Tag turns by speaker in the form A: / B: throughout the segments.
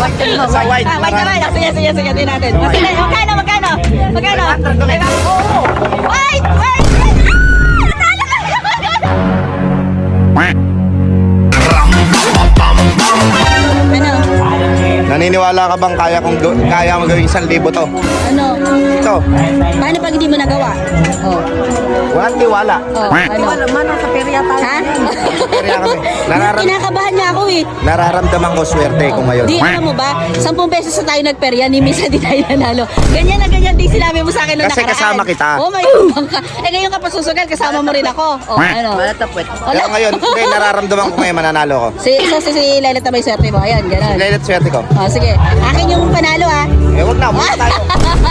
A: Sa white.
B: Ah, white naman. Ah, Sige, sige, sige. Tingnan natin. Ah, Sige, magkano, magkano? Magkano?
A: 500 ulit.
C: Naniniwala ka bang kaya kong gaw- kaya mo gawing isang libo to?
B: Ano?
C: Ito,
B: Paano pag hindi mo nagawa? Oh.
C: walang tiwala.
B: Oh, ano?
A: naman, sa perya tayo.
B: Ha?
C: Kaya kami. Nararam-
B: Kinakabahan niya ako eh.
C: nararamdaman ko swerte ko ngayon.
B: Di, alam mo ba, sampung beses na tayo nagperya, ni Misa di tayo nanalo. Ganyan na ganyan din sinabi mo sa akin noong
C: Kasi
B: nakaraan.
C: kasama kita.
B: Oh my God. Eh ngayon ka pa susugal, kasama mo rin ako. Oh, ano?
A: Wala tapwet.
C: Kaya ngayon, hindi, nararamdaman ko ngayon mananalo ko.
B: Si, so, si, si Leila tamay swerte mo. Ayan, gano'n.
C: Lelet swerte ko.
B: Oh, sige. Akin yung panalo ah.
C: Eh, huwag na, muna tayo.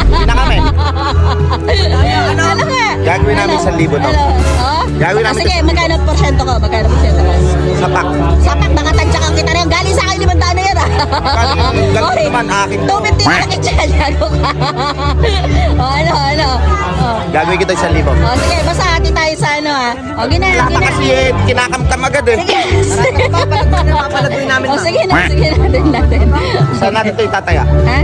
C: Hindi na kami.
B: Ano? Ano nga?
C: Gagawin namin
B: Ano?
C: isang libo to.
B: Ano? Oh?
C: Gagawin namin
B: sige, magkano porsyento ko? Magkano porsyento ko?
C: Sapak.
B: Sapak, baka tansyakan kita rin. Galing sa akin limandaan na yan ah.
C: Galing- galing naman, akin to.
B: 250 na akin dyan. Ano ka? oh, ano, ano? Oh.
C: Gagawin kita isang libo.
B: Oh, sige, basta hati tayo sa ano ah. O, gina,
C: Wala pa
B: gina.
C: kasi eh, kinakamtam agad eh.
B: Sige, sige.
A: Papalagoy namin
B: O,
A: na.
B: sige na, sige natin natin.
C: Saan natin ito itataya?
B: Ha?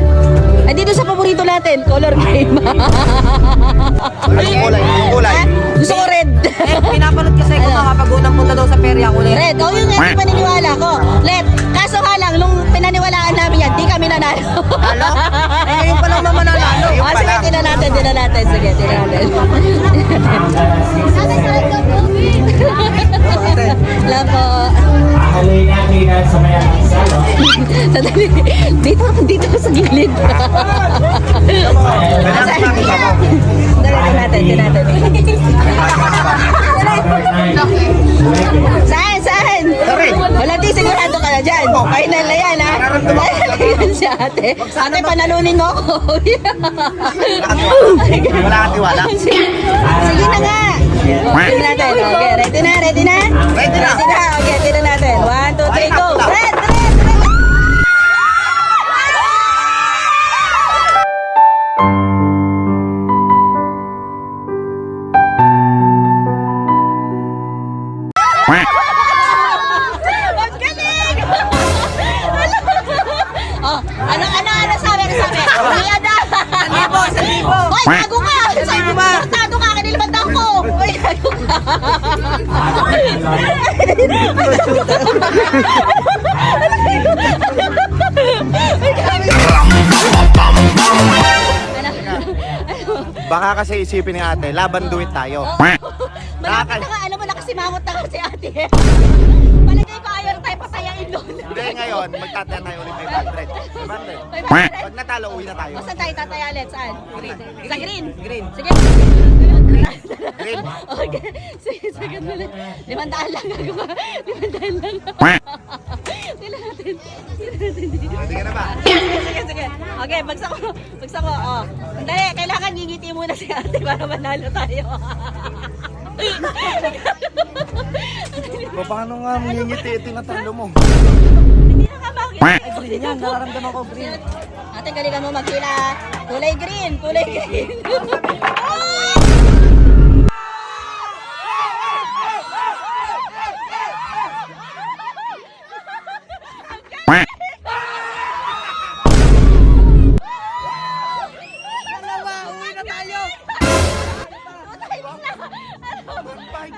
B: Ay, dito sa paborito natin, color game.
C: Ano yung kulay? Yung kulay?
B: Gusto ko red.
A: Eh, pinapanood kasi ko
B: Ano?
A: kapag unang punta daw sa perya ko ulit.
B: red. O, yun nga yung paniniwala ko. Let. Kaso nga lang, nung pinaniwalaan namin yan, di kami nanalo.
A: Halo? Eh, ngayon pa lang naman nanalo.
C: Pa
B: sige, tinan natin, tinan natin. Sige, tinan natin. Wala po. Sandali. Dito, dito sa gilid. Dali natin, dali natin. Saan, saan? Wala di sigurado ka na dyan. Final na yan, ha? Final na yan si ate. Ate, panalunin mo ako.
C: Wala kang tiwala?
B: Sige na nga. Tignan natin. Okay, ready na, ready na?
C: Ready na.
B: Ready na. Okay. Three, go. Red, red, red. Ang galing! oh, ano, ano, ano sabi, ano sabi? Kaya na!
A: Libo, sa libo.
B: Hoy, tago ka! Mo, tago ka, kanilibantang ko! Hoy, tago ka!
C: Baka kasi isipin ni ate, laban duwit tayo.
B: Malapit na nga, alam mo, nakasimangot na nga si ate.
C: Ngayon, magtataya tayo ulit 500. 500.
B: 500.
C: Pag natalo, uwi na tayo.
B: Saan tayo tataya ulit? Saan? Sa green?
A: Green.
B: Sige.
C: Green.
B: Okay. Sige, sige. dali. Limandaan lang gagawa. Limandaan lang. Tingnan natin. Tingnan natin.
C: Sige na ba?
B: Sige, sige. Okay, bagsak ko. Bagsak ko. Oh. Hindi, kailangan ngingiti muna si ate para manalo tayo.
C: Paano nga mangingiti ito na talo mo?
A: Green yan, nararamdaman ko green.
B: Ate, galingan mo magkila. Kulay green, kulay green.
A: Dalawa, uwi na tayo.
C: Ay,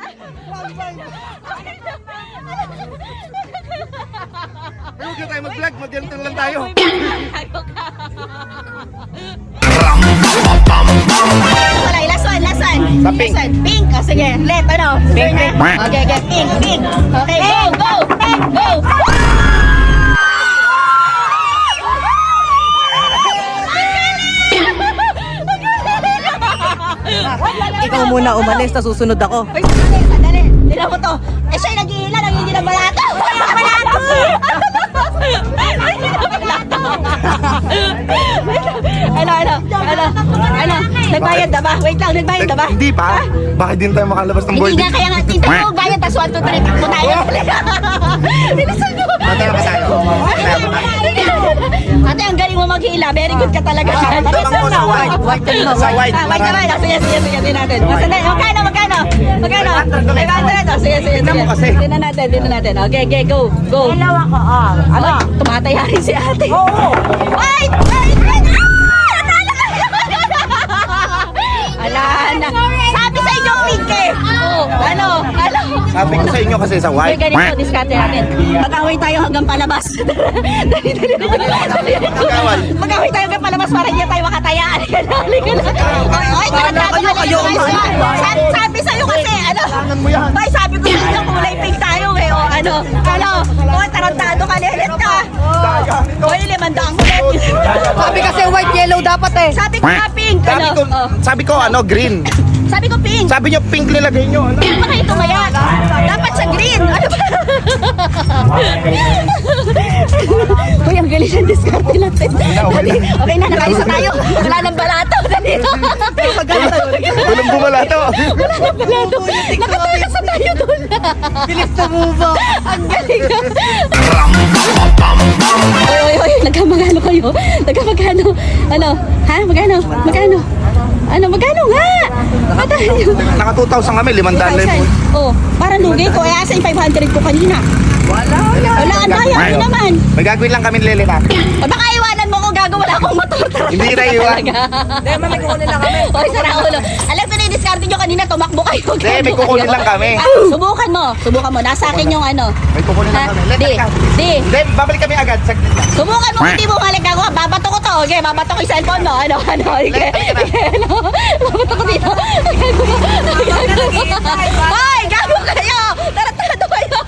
C: huwag na tayo mag-vlog, mag-ganito lang tayo.
B: Kulay, last one, last one.
C: Sa pink.
B: Last one. Pink. O, sige. Let, ano?
A: Pink, pink.
B: Okay, okay. Pink, pink. Okay, go, go, go.
A: Ikaw muna umalis, na susunod ako.
B: Ay, sandali, sandali. Tignan mo to. Eh, siya'y nag-iila. Nagiging ng balato. Ano, ano, ano, ano, nagbayad na ba? Wait lang, nagbayad na ba?
C: Hindi pa. Bakit din tayo makalabas ng
B: Hindi
C: board?
B: nga, kaya nga, tita mo, bayad, tas 1, 2, 3, takbo tayo. Bilisan maghila. Very good ka talaga.
C: Ah,
B: Ito na, white.
A: White ka na,
C: Sa white.
B: White. Ah, Sige, sige, sige. Tingnan natin. Basta na, magkano, magkano? Magkano? 500. Oh, Sige, sige,
C: Tingnan
B: sige.
C: mo kasi.
B: Tingnan natin, tingnan natin. Okay, okay, go. Go.
D: Hello ako, ah.
B: Ano? Tumataya rin si ate. Oo. Wait! Wait! Wait! Sabi
C: ko sa inyo kasi sa
B: Uy,
C: white.
B: ganito, discarte natin. Mag-away tayo hanggang palabas. dali, dali, dali.
C: Mag-away.
B: Mag-away tayo hanggang palabas para hindi tayo makataya. Halika na, halika na. Ay, tarantado
A: kayo,
B: ka
A: kayo.
B: Sabi, sabi sa'yo kasi, ano?
C: Tangan mo yan.
B: Bay, sabi ko dito, kulay pink tayo eh. O ano, ano? O, tarantado ka, lelet ka. O, limandang ulit.
A: Sabi kasi dapat eh.
B: Sabi ko nga pink.
C: Sabi
B: Ano?
C: ko,
B: Oh.
C: sabi ko ano, green.
B: Sabi ko pink.
C: Sabi niyo pink nilagay niyo. Ano?
B: Baka ito kaya. Dapat sa green. Ano ba? Uy, ang galing ng discount natin. Okay na, nakaisa tayo. Wala nang balato. Dali.
C: Walang bumalato.
B: Wala nang balato. Nakatakas na tayo doon.
A: Bilis na mo ba?
B: Ang galing. Oy, oy, oy. Nagkamagano kayo? Nagkamagano? Ano? Ha? Magano? Magano? Ano? Magano nga? Patay.
C: Naka 2,000 kami, limandaan na yun.
B: Oh, parang lugi ko. Eh, asa yung 500 ko kanina? Wala. Wala, ang daya ko naman.
C: May gagawin lang kami lele.
B: O baka iwanan mo ko gago, wala akong motor.
C: Hindi na iwan.
A: Hindi, may kukunin lang kami.
B: Oy, sara ulo. Alam ko discarte nyo kanina, tumakbo kayo.
C: Hindi, may kukunin lang kami.
B: Ah, subukan mo, subukan mo. Nasa akin yung ano.
C: May kukunin lang kami.
B: Di, di.
C: Hindi, babalik kami agad. Saglit lang.
B: Subukan mo, hindi mo malik ako. Babato ko to. Okay, babato ko yung cellphone mo. Ano, ano. Okay, okay, ano. Babato ko dito. Hoy, gago kayo. Tarantado kayo.